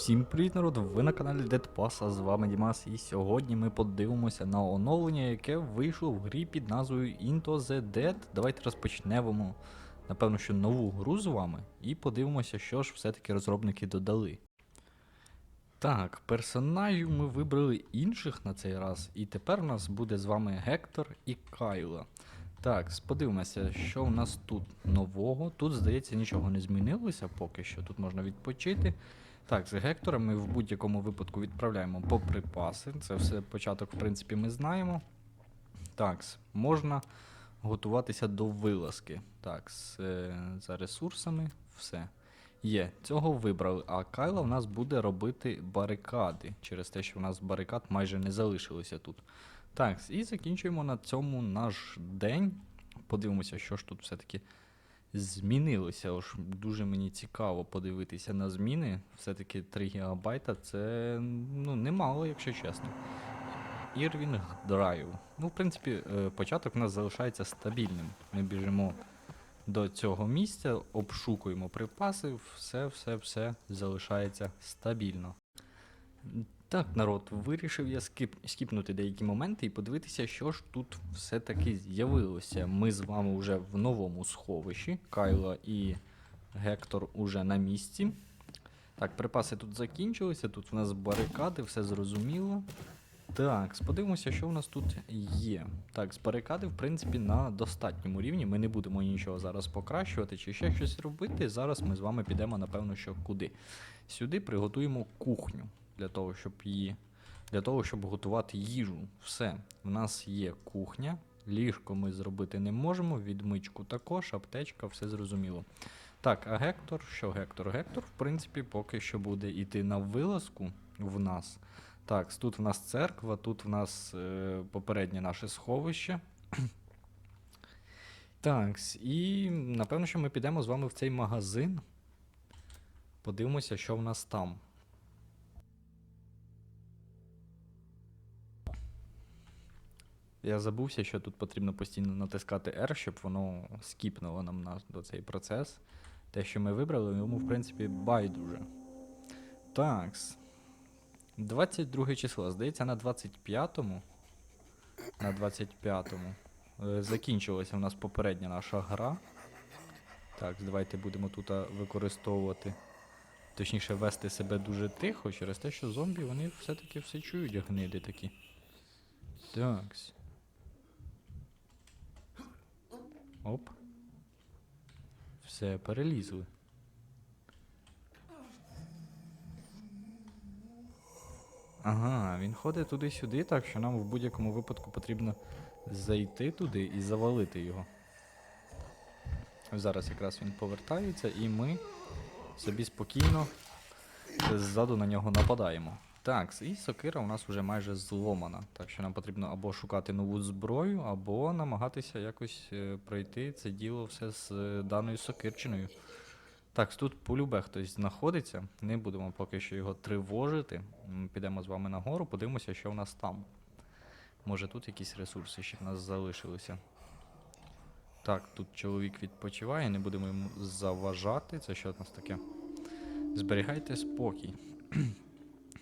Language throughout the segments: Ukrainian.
Всім привіт, народ! Ви на каналі Dead Pass, а з вами Дімас, і сьогодні ми подивимося на оновлення, яке вийшло в грі під назвою Into the Dead. Давайте розпочнемо, напевно, що нову гру з вами, і подивимося, що ж все-таки розробники додали. Так, персонажів ми вибрали інших на цей раз, і тепер у нас буде з вами Гектор і Кайла. Так, подивимося, що у нас тут нового. Тут, здається, нічого не змінилося поки що. Тут можна відпочити. Так, з Гектора ми в будь-якому випадку відправляємо по припаси. Це все початок, в принципі, ми знаємо. Так, можна готуватися до вилазки. Так, е, за ресурсами, все. Є, цього вибрали. А Кайла в нас буде робити барикади через те, що в нас барикад майже не залишилося тут. Так, і закінчуємо на цьому наш день. Подивимося, що ж тут все-таки змінилося. Ож дуже мені цікаво подивитися на зміни. Все-таки 3 ГБ це ну, немало, якщо чесно. Irving Drive. Ну, в принципі, е, початок у нас залишається стабільним. Ми біжимо до цього місця, обшукуємо припаси, все, все, все залишається стабільно. Так, народ, вирішив я скип, скіпнути деякі моменти і подивитися, що ж тут все-таки з'явилося. Ми з вами вже в новому сховищі. Кайло і Гектор уже на місці. Так, припаси тут закінчилися, тут в нас барикади, все зрозуміло. Так, подивимося, що у нас тут є. Так, з барикади, в принципі, на достатньому рівні. Ми не будемо нічого зараз покращувати чи ще щось робити. Зараз ми з вами підемо, напевно, що куди. Сюди приготуємо кухню для того, щоб її. Для того, щоб готувати їжу. Все. В нас є кухня. Ліжко ми зробити не можемо, відмичку також, аптечка, все зрозуміло. Так, а Гектор, що Гектор? Гектор, в принципі, поки що буде йти на вилазку в нас. Так, тут в нас церква, тут в нас е, попереднє наше сховище. Так, і напевно, що ми підемо з вами в цей магазин. Подивимося, що в нас там. Я забувся, що тут потрібно постійно натискати R, щоб воно скіпнуло нам на, до цей процес. Те, що ми вибрали, йому, в принципі, байдуже. Такс. 22 число. Здається, на 25-му. На 25-му. е, Закінчилася у нас попередня наша гра. Так, давайте будемо тут використовувати. Точніше, вести себе дуже тихо через те, що зомбі вони все-таки все чують гниди такі. Такс. Оп. Все, перелізли. Ага, він ходить туди-сюди, так що нам в будь-якому випадку потрібно зайти туди і завалити його. Зараз якраз він повертається, і ми собі спокійно ззаду на нього нападаємо. Так, і сокира у нас вже майже зломана. Так що нам потрібно або шукати нову зброю, або намагатися якось е, пройти це діло все з е, даною сокирчиною. Так, тут полюбе хтось знаходиться. Не будемо поки що його тривожити. Підемо з вами нагору, подивимося, що в нас там. Може тут якісь ресурси ще в нас залишилися. Так, тут чоловік відпочиває, не будемо йому заважати. Це що в нас таке? Зберігайте спокій.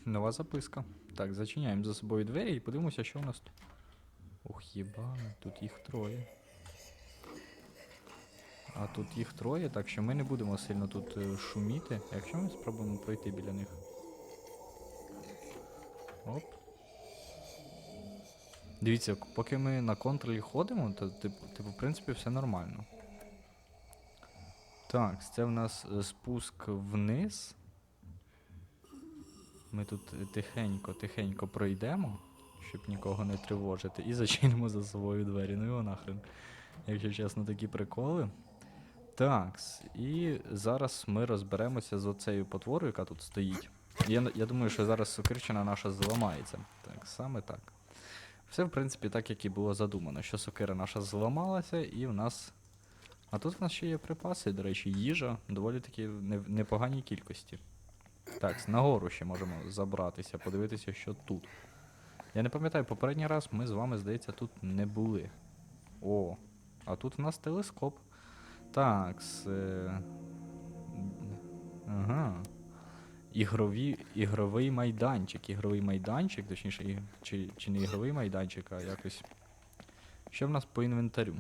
Нова записка. Так, зачиняємо за собою двері і подивимося, що у нас тут. Ох, єба, тут їх троє. А тут їх троє, так що ми не будемо сильно тут е, шуміти. Якщо ми спробуємо пройти біля них. Оп. Дивіться, поки ми на контролі ходимо, то типу, в принципі, все нормально. Так, це в нас е, спуск вниз. Ми тут е, тихенько, тихенько пройдемо, щоб нікого не тривожити, і зачинимо за собою двері. Ну його нахрен. Якщо чесно, такі приколи. Так, і зараз ми розберемося з оцею потворою, яка тут стоїть. Я, я думаю, що зараз сокирчина наша зламається. Так, саме так. Все, в принципі, так, як і було задумано, що сокира наша зламалася, і в нас. А тут в нас ще є припаси, до речі, їжа доволі таки непоганій кількості. Так, нагору ще можемо забратися, подивитися, що тут. Я не пам'ятаю, попередній раз ми з вами, здається, тут не були. О, а тут в нас телескоп. Так, с, е, ага. ігрові, ігровий майданчик. Ігровий майданчик, точніше, і- чи, чи не ігровий майданчик, а якось. Що в нас по інвентарю?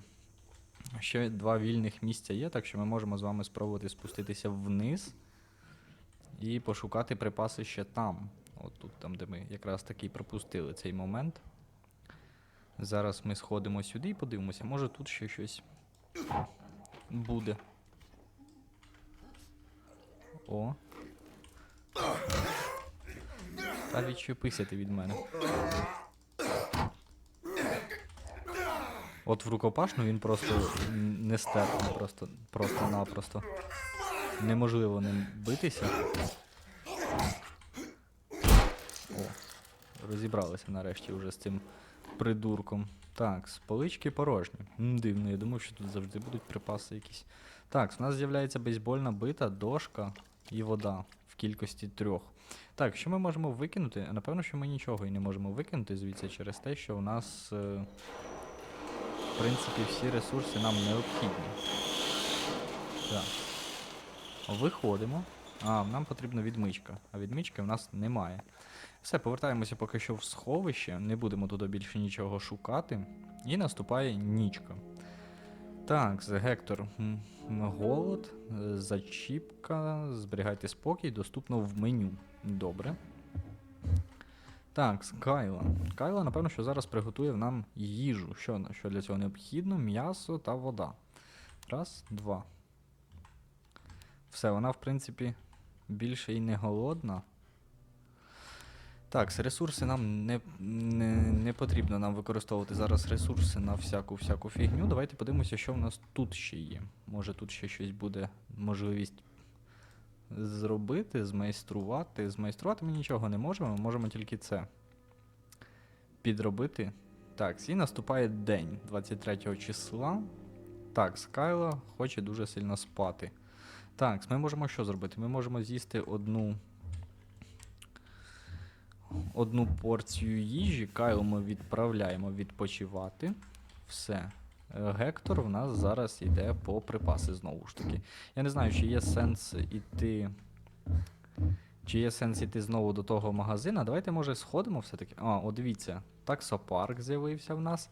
Ще два вільних місця є, так що ми можемо з вами спробувати спуститися вниз і пошукати припаси ще там. От тут, там, де ми якраз таки пропустили цей момент. Зараз ми сходимо сюди і подивимося, може тут ще щось буде. О. Та відчепися ти від мене. От в рукопашну він просто нестерпний, просто, просто-напросто. Неможливо ним битися. О, розібралися нарешті вже з цим придурком. Так, з полички порожні. Дивно, я думав, що тут завжди будуть припаси якісь. Так, у нас з'являється бейсбольна бита, дошка і вода в кількості трьох. Так, що ми можемо викинути? Напевно, що ми нічого і не можемо викинути звідси через те, що у нас, е, в принципі, всі ресурси нам необхідні. Так. Виходимо. А, нам потрібна відмичка, а відмички в нас немає. Все, повертаємося поки що в сховище, не будемо туди більше нічого шукати. І наступає нічка. Так, Гектор. Голод, зачіпка, зберігайте спокій, доступно в меню. Добре. Так, Кайла. Кайла, напевно, що зараз приготує нам їжу. Що, що для цього необхідно? М'ясо та вода. Раз, два. Все, вона, в принципі, більше і не голодна. Так, ресурси нам не, не, не потрібно нам використовувати зараз ресурси на всяку всяку фігню. Давайте подивимося, що в нас тут ще є. Може тут ще щось буде можливість зробити, змайструвати. Змайструвати ми нічого не можемо, ми можемо тільки це підробити. Так, і наступає день 23 числа. Так, Скайла хоче дуже сильно спати. Так, ми можемо що зробити? Ми можемо з'їсти одну одну порцію їжі. Кайло ми відправляємо відпочивати. Все. Е, Гектор в нас зараз йде по припаси знову ж таки. Я не знаю, чи є сенс іти. Чи є сенс іти знову до того магазина? Давайте, може, сходимо все-таки. А, о, дивіться, таксопарк з'явився в нас.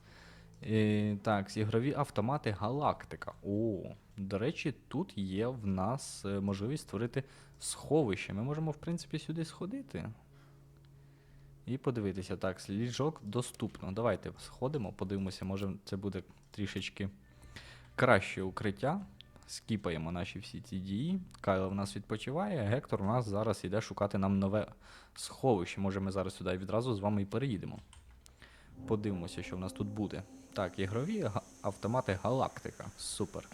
Е, так, ігрові автомати Галактика. О, до речі, тут є в нас е, можливість створити сховище. Ми можемо, в принципі, сюди сходити. І подивитися. Так, ліжок доступно. Давайте сходимо, подивимося, може це буде трішечки краще укриття. Скіпаємо наші всі ці дії. Кайло в нас відпочиває, Гектор у нас зараз іде шукати нам нове сховище. Може ми зараз сюди відразу з вами і переїдемо. Подивимося, що в нас тут буде. Так, ігрові автомати Галактика. Супер.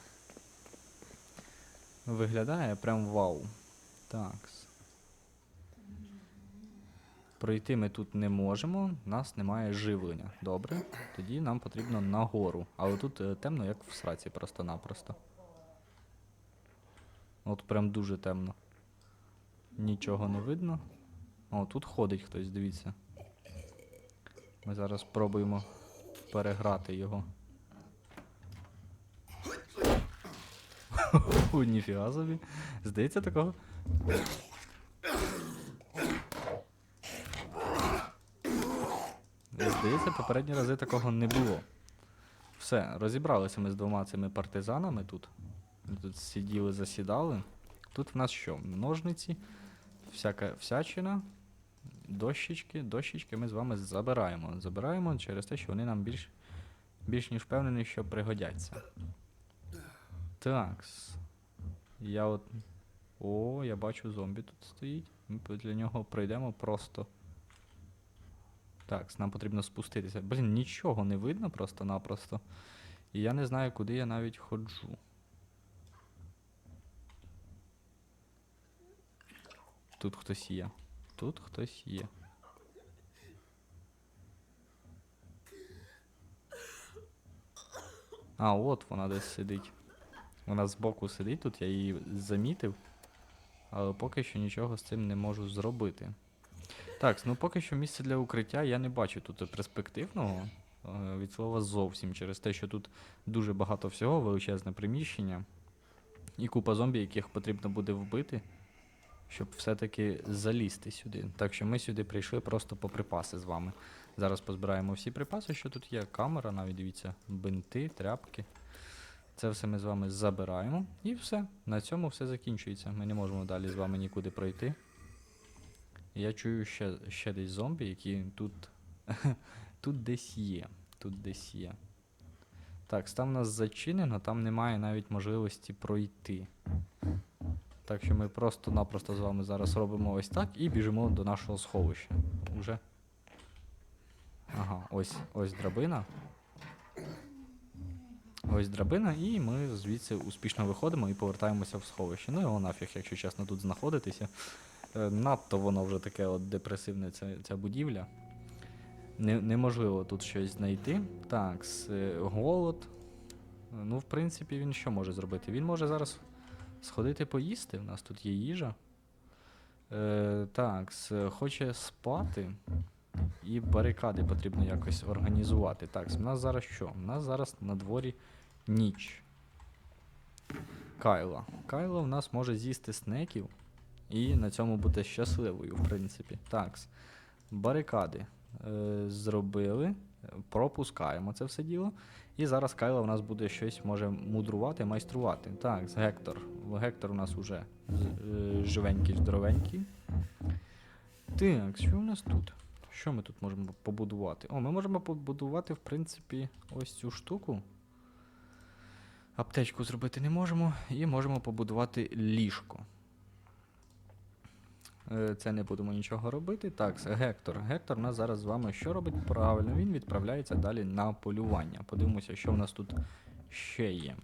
Виглядає прям вау. Так. Пройти ми тут не можемо, у нас немає живлення. Добре. Тоді нам потрібно нагору. Але тут е, темно, як в сраці, просто-напросто. От прям дуже темно. Нічого не видно. О, тут ходить хтось, дивіться. Ми зараз спробуємо переграти його. Ніфіга собі. Здається, такого. Здається, попередні рази такого не було. Все, розібралися ми з двома цими партизанами тут. Тут сиділи, засідали. Тут в нас що? Ножниці, всяка всячина, дощечки. Дощечки ми з вами забираємо. Забираємо через те, що вони нам більш, більш ніж впевнені, що пригодяться. Так. Я от. О, я бачу зомбі тут стоїть. Ми для нього пройдемо просто. Так, нам потрібно спуститися. Блін, нічого не видно просто-напросто. І я не знаю, куди я навіть ходжу. Тут хтось є. Тут хтось є. А, от вона десь сидить. Вона збоку сидить тут, я її замітив. Але поки що нічого з цим не можу зробити. Так, ну поки що місце для укриття я не бачу тут перспективного. е, Від слова зовсім через те, що тут дуже багато всього, величезне приміщення. І купа зомбі, яких потрібно буде вбити, щоб все-таки залізти сюди. Так що ми сюди прийшли просто по припаси з вами. Зараз позбираємо всі припаси, що тут є. Камера, навіть дивіться, бинти, тряпки. Це все ми з вами забираємо. І все. На цьому все закінчується. Ми не можемо далі з вами нікуди пройти. Я чую ще, ще десь зомбі, які тут. тут десь є. Тут десь є. Так, там у нас зачинено, там немає навіть можливості пройти. Так що ми просто-напросто з вами зараз робимо ось так і біжимо до нашого сховища. Уже. Ага, ось, ось драбина. Ось драбина, і ми звідси успішно виходимо і повертаємося в сховище. Ну його нафіг, якщо чесно, тут знаходитися. Е, надто воно вже таке от депресивне, ця, ця будівля. Не, неможливо тут щось знайти. Так, е, голод. Е, Ну, в принципі, він що може зробити? Він може зараз сходити поїсти. У нас тут є їжа. Е, так, хоче спати. І барикади потрібно якось організувати. Так, у нас зараз що? У нас зараз на дворі ніч. Кайла. Кайла в нас може з'їсти снеків і на цьому бути щасливою, в принципі. Так, барикади е, зробили. Пропускаємо це все діло. І зараз Кайла у нас буде щось може мудрувати, майструвати. Так, Гектор. Гектор у нас уже е, живенький, здоровенький. Так, що у нас тут? Що ми тут можемо побудувати? О, ми можемо побудувати, в принципі, ось цю штуку. Аптечку зробити не можемо. І можемо побудувати ліжко. Е, Це не будемо нічого робити. Так, Гектор. Гектор у нас зараз з вами що робить правильно? Він відправляється далі на полювання. Подивимося, що в нас тут ще є.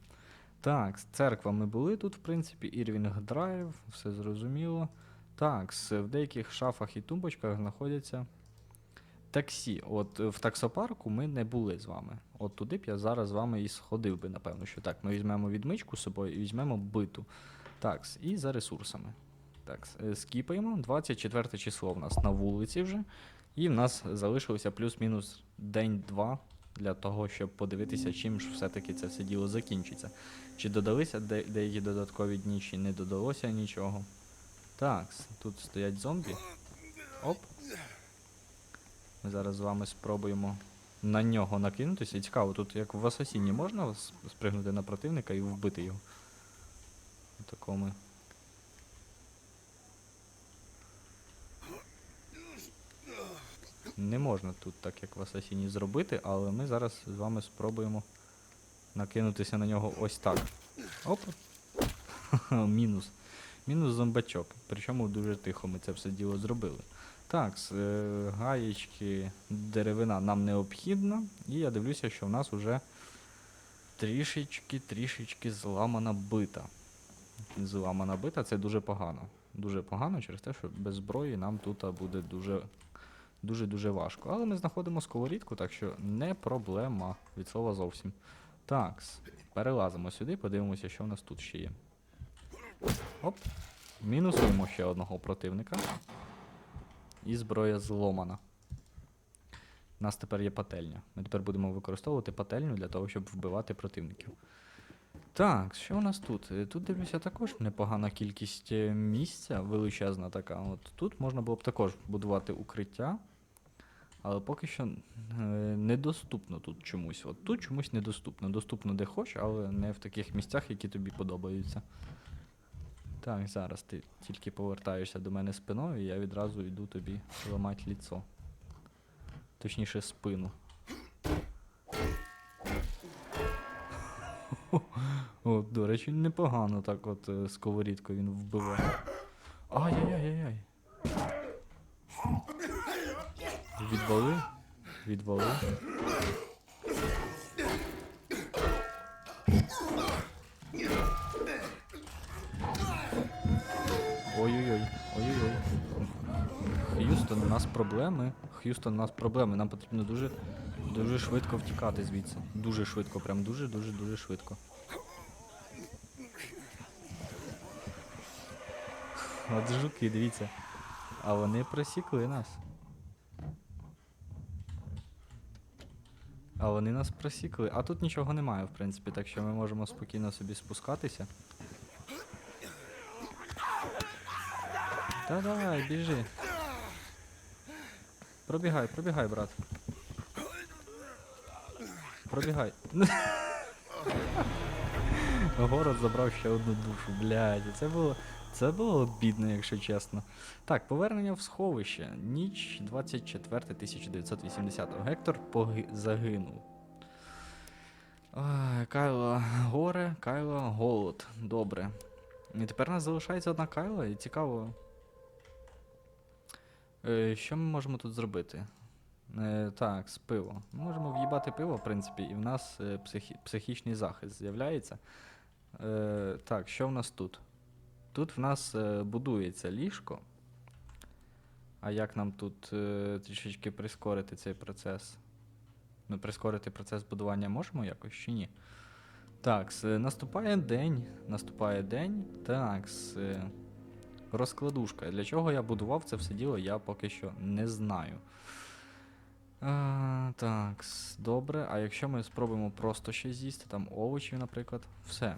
Так, церква ми були тут, в принципі, Ірвінг Драйв, все зрозуміло. Так, в деяких шафах і тумбочках знаходяться таксі. От е, в таксопарку ми не були з вами. От туди б я зараз з вами і сходив би, напевно, що так. Ми візьмемо відмичку з собою і візьмемо биту. Так, і за ресурсами. Так, е, скіпаємо. 24 число в нас на вулиці вже. І в нас залишилося плюс-мінус день-два для того, щоб подивитися, чим ж все-таки це все діло закінчиться. Чи додалися де- деякі додаткові дні, чи не додалося нічого. Так, тут стоять зомбі. Оп. Ми зараз з вами спробуємо на нього накинутися. І цікаво, тут як в асасіні можна спригнути на противника і вбити його. Такому. Не можна тут так, як в асасіні зробити, але ми зараз з вами спробуємо накинутися на нього ось так. Оп. Мінус. Мінус зомбачок. Причому дуже тихо ми це все діло зробили. Так, е, гаєчки, деревина нам необхідна. І я дивлюся, що в нас вже трішечки, трішечки зламана бита. Зламана бита це дуже погано. Дуже погано через те, що без зброї нам тут буде дуже дуже-дуже важко. Але ми знаходимо сковорідку, так що не проблема від слова зовсім. Так, перелазимо сюди, подивимося, що в нас тут ще є. Оп. Мінусуємо ще одного противника. І зброя зломана. У нас тепер є пательня. Ми тепер будемо використовувати пательню для того, щоб вбивати противників. Так, що у нас тут? Е, Тут дивлюся також непогана кількість е, місця, величезна така. От тут можна було б також будувати укриття. Але поки що е, недоступно тут чомусь. От тут чомусь недоступно. Доступно де хоч, але не в таких місцях, які тобі подобаються. Так, зараз ти тільки повертаєшся до мене спиною, і я відразу йду тобі ламати ліцо. Точніше, спину. О, до речі, непогано так от е, він вбиває. Ай-яй-яй-яй. Відвали. Відвали. Ой-ой-ой, ой-ой-ой. Х'юстон, у нас проблеми. Х'юстон, у нас проблеми. Нам потрібно дуже, дуже швидко втікати звідси. Дуже швидко, прям дуже-дуже дуже швидко. От жуки, дивіться. А вони просікли нас. А вони нас просікли. А тут нічого немає, в принципі, так що ми можемо спокійно собі спускатися. Та давай, біжи. Пробігай, пробігай, брат. Пробігай. Город забрав ще одну душу, блядь. Це було. Це було обідно, якщо чесно. Так, повернення в сховище. Ніч 24 1980. Гектор загинув. Кайло горе, Кайло голод. Добре. І тепер у нас залишається одна Кайла, і цікаво. Е, що ми можемо тут зробити? Е, так, з пиво. Ми можемо в'їбати пиво, в принципі, і в нас е, психі... психічний захист з'являється. Е, так, що в нас тут? Тут в нас е, будується ліжко. А як нам тут е, трішечки прискорити цей процес? Ми прискорити процес будування можемо якось чи ні? Так, наступає день. Наступає день. Так, розкладушка. Для чого я будував це все діло, я поки що не знаю. А, так, добре. А якщо ми спробуємо просто щось з'їсти, там овочів, наприклад, все.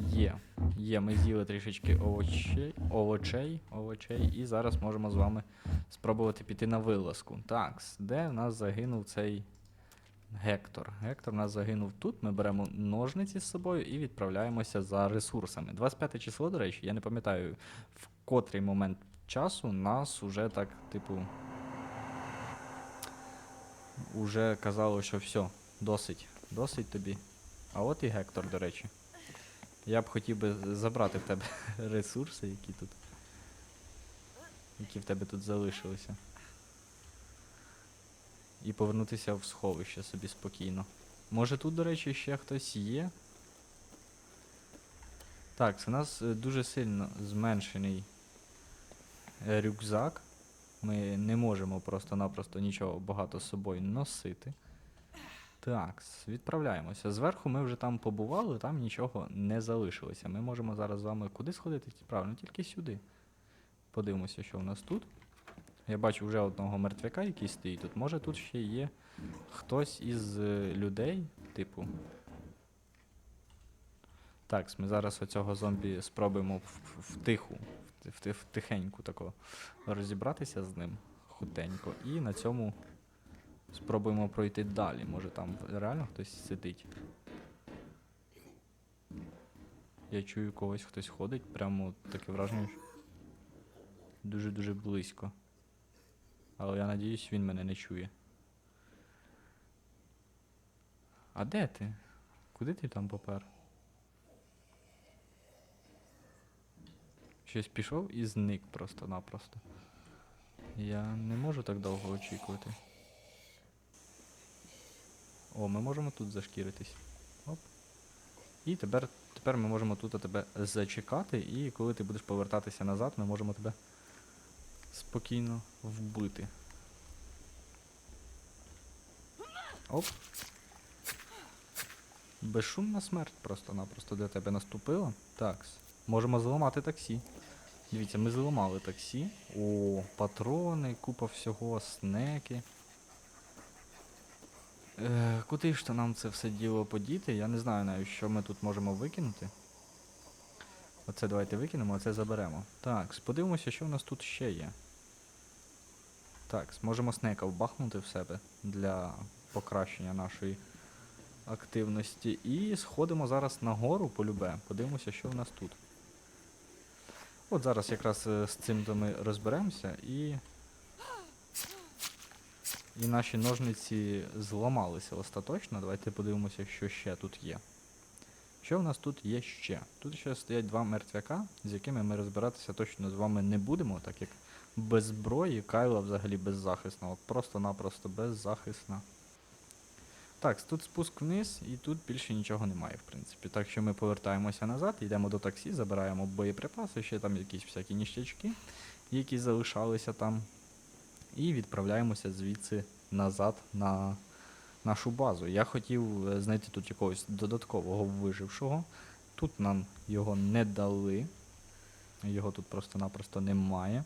Є. Є, ми з'їли трішечки овочей, овочей, овочей, і зараз можемо з вами спробувати піти на вилазку. Так, де в нас загинув цей Гектор. Гектор у нас загинув тут. Ми беремо ножниці з собою і відправляємося за ресурсами. 25 число, до речі, я не пам'ятаю, в котрий момент часу нас уже так, типу. Уже казало, що все, досить, досить тобі. А от і Гектор, до речі. Я б хотів би забрати в тебе ресурси, які тут. Які в тебе тут залишилися. І повернутися в сховище собі спокійно. Може тут, до речі, ще хтось є? Так, це у нас е, дуже сильно зменшений е, рюкзак. Ми не можемо просто-напросто нічого багато з собою носити. Так, відправляємося. Зверху ми вже там побували, там нічого не залишилося. Ми можемо зараз з вами куди сходити? Правильно, тільки сюди. Подивимося, що в нас тут. Я бачу вже одного мертвяка, який стоїть тут. Може тут ще є хтось із е, людей, типу. Так, ми зараз оцього зомбі спробуємо втиху, втихеньку тако розібратися з ним хутенько. І на цьому спробуємо пройти далі. Може там реально хтось сидить. Я чую когось, хтось ходить, прямо таке враження. Дуже-дуже близько. Але я надіюсь, він мене не чує. А де ти? Куди ти там попер? Щось пішов і зник просто-напросто. Я не можу так довго очікувати. О, ми можемо тут зашкіритись. Оп. І тепер, тепер ми можемо тут тебе зачекати, і коли ти будеш повертатися назад, ми можемо тебе спокійно вбити. Оп. Безшумна смерть просто-напросто для тебе наступила. Так. Можемо зламати таксі. Дивіться, ми зламали таксі. О, патрони, купа всього, снеки. Е, куди ж то нам це все діло подіти? Я не знаю навіть, що ми тут можемо викинути. Оце давайте викинемо, а це заберемо. Так, подивимося, що в нас тут ще є. Так, зможемо снека вбахнути в себе для покращення нашої активності. І сходимо зараз нагору полюбе. Подивимося, що в нас тут. От зараз якраз е, з цим то ми розберемося і. І наші ножниці зламалися остаточно. Давайте подивимося, що ще тут є. Що в нас тут є ще? Тут ще стоять два мертвяка, з якими ми розбиратися точно з вами не будемо, так як без зброї Кайла взагалі беззахисна. От просто-напросто беззахисна. Так, тут спуск вниз, і тут більше нічого немає, в принципі. Так що ми повертаємося назад, йдемо до таксі, забираємо боєприпаси, ще там якісь всякі ніщачки, які залишалися там. І відправляємося звідси назад на нашу базу. Я хотів е, знайти тут якогось додаткового вижившого. Тут нам його не дали. Його тут просто-напросто немає.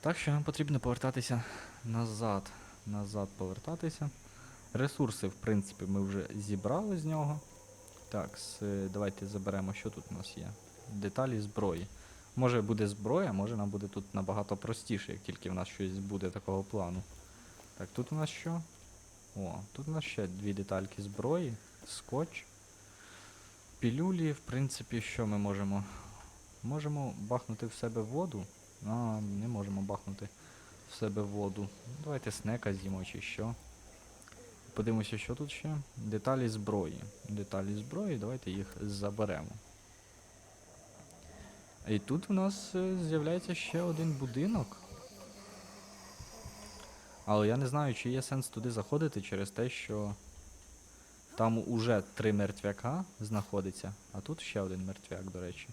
Так що нам потрібно повертатися назад. Назад повертатися. Ресурси, в принципі, ми вже зібрали з нього. Так, давайте заберемо, що тут у нас є. Деталі зброї. Може буде зброя, може нам буде тут набагато простіше, як тільки в нас щось буде такого плану. Так, тут у нас що? О, тут у нас ще дві детальки зброї, скотч. Пілюлі, в принципі, що ми можемо? Можемо бахнути в себе воду. А, не можемо бахнути в себе воду. Давайте снека з'їмо чи що. Подивимося, що тут ще. Деталі зброї. Деталі зброї, давайте їх заберемо. І тут у нас е, з'являється ще один будинок. Але я не знаю, чи є сенс туди заходити через те, що там уже три мертвяка знаходиться, а тут ще один мертвяк, до речі.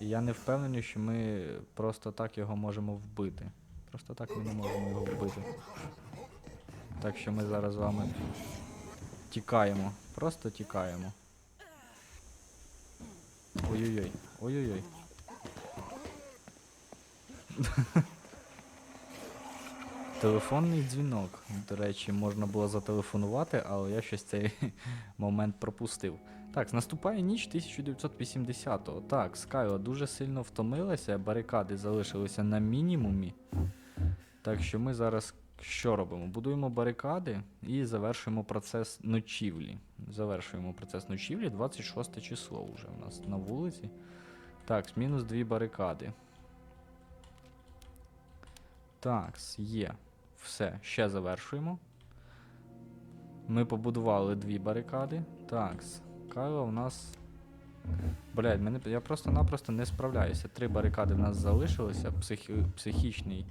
І я не впевнений, що ми просто так його можемо вбити. Просто так ми не можемо його вбити. Так що ми зараз з вами тікаємо. Просто тікаємо. Ой-ой-ой. Ой-ой-ой. Телефонний дзвінок. До речі, можна було зателефонувати, але я щось цей момент пропустив. Так, наступає ніч 1980-го. Так, Скайла дуже сильно втомилася, барикади залишилися на мінімумі. Так що ми зараз що робимо? Будуємо барикади і завершуємо процес ночівлі. Завершуємо процес ночівлі 26 число вже у нас на вулиці. Так, мінус дві барикади. Так, є. Все, ще завершуємо. Ми побудували дві барикади. Так, Кайло у нас. Блядь, мене, я просто-напросто не справляюся. Три барикади в нас залишилися. Психі, психічний,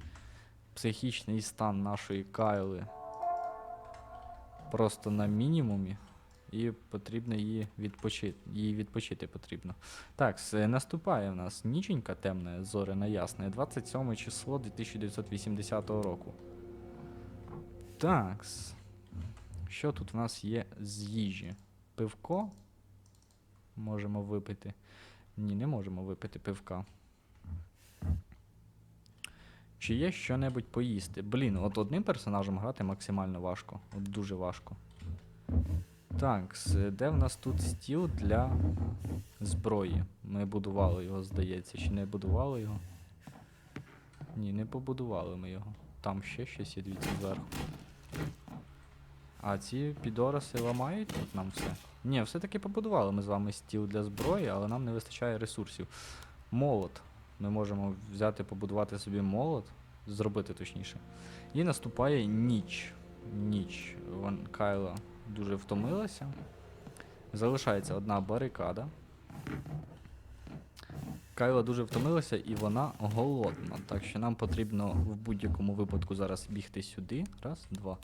психічний стан нашої Кайли просто на мінімумі. І потрібно її відпочити. Її відпочити потрібно. Так, наступає в нас ніченька темна, зоряна ясна, 27 число 1980 року. Так. Що тут в нас є з їжі? Пивко? Можемо випити. Ні, не можемо випити пивка. Чи є що-небудь поїсти? Блін, от одним персонажем грати максимально важко. От дуже важко. Так, де в нас тут стіл для зброї? Ми будували його, здається, чи не будували його? Ні, не побудували ми його. Там ще щось є дивіться зверху. А ці підороси ламають тут нам все? Ні, все-таки побудували ми з вами стіл для зброї, але нам не вистачає ресурсів. Молот. Ми можемо взяти, побудувати собі молот, зробити точніше. І наступає ніч. Ніч. Вон Кайла дуже втомилася. Залишається одна барикада. Кайла дуже втомилася і вона голодна. Так що нам потрібно в будь-якому випадку зараз бігти сюди. Раз, два.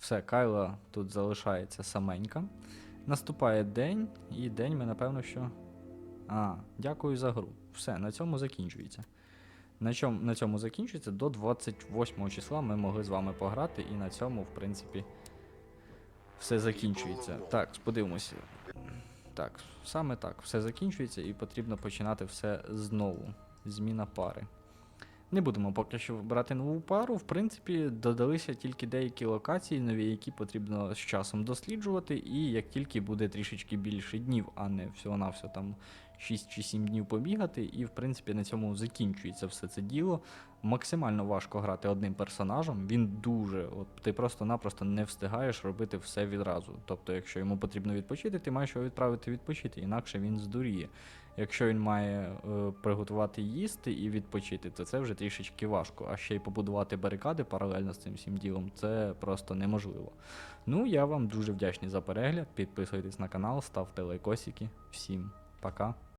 Все, Кайла тут залишається саменька. Наступає день, і день ми, напевно, що. А, дякую за гру. Все, на цьому закінчується. На, чому, на цьому закінчується. До 28 числа ми могли з вами пограти, і на цьому, в принципі, все закінчується. Так, подивимося. Так, саме так, все закінчується, і потрібно починати все знову. Зміна пари. Не будемо поки що брати нову пару. В принципі, додалися тільки деякі локації нові, які потрібно з часом досліджувати, і як тільки буде трішечки більше днів, а не всього-навсього там 6 чи 7 днів побігати, і в принципі на цьому закінчується все це діло. Максимально важко грати одним персонажем. Він дуже, от ти просто-напросто не встигаєш робити все відразу. Тобто, якщо йому потрібно відпочити, ти маєш його відправити відпочити, інакше він здуріє. Якщо він має е, приготувати їсти і відпочити, то це вже трішечки важко. А ще й побудувати барикади паралельно з цим всім ділом це просто неможливо. Ну, я вам дуже вдячний за перегляд. Підписуйтесь на канал, ставте лайкосики. Всім пока.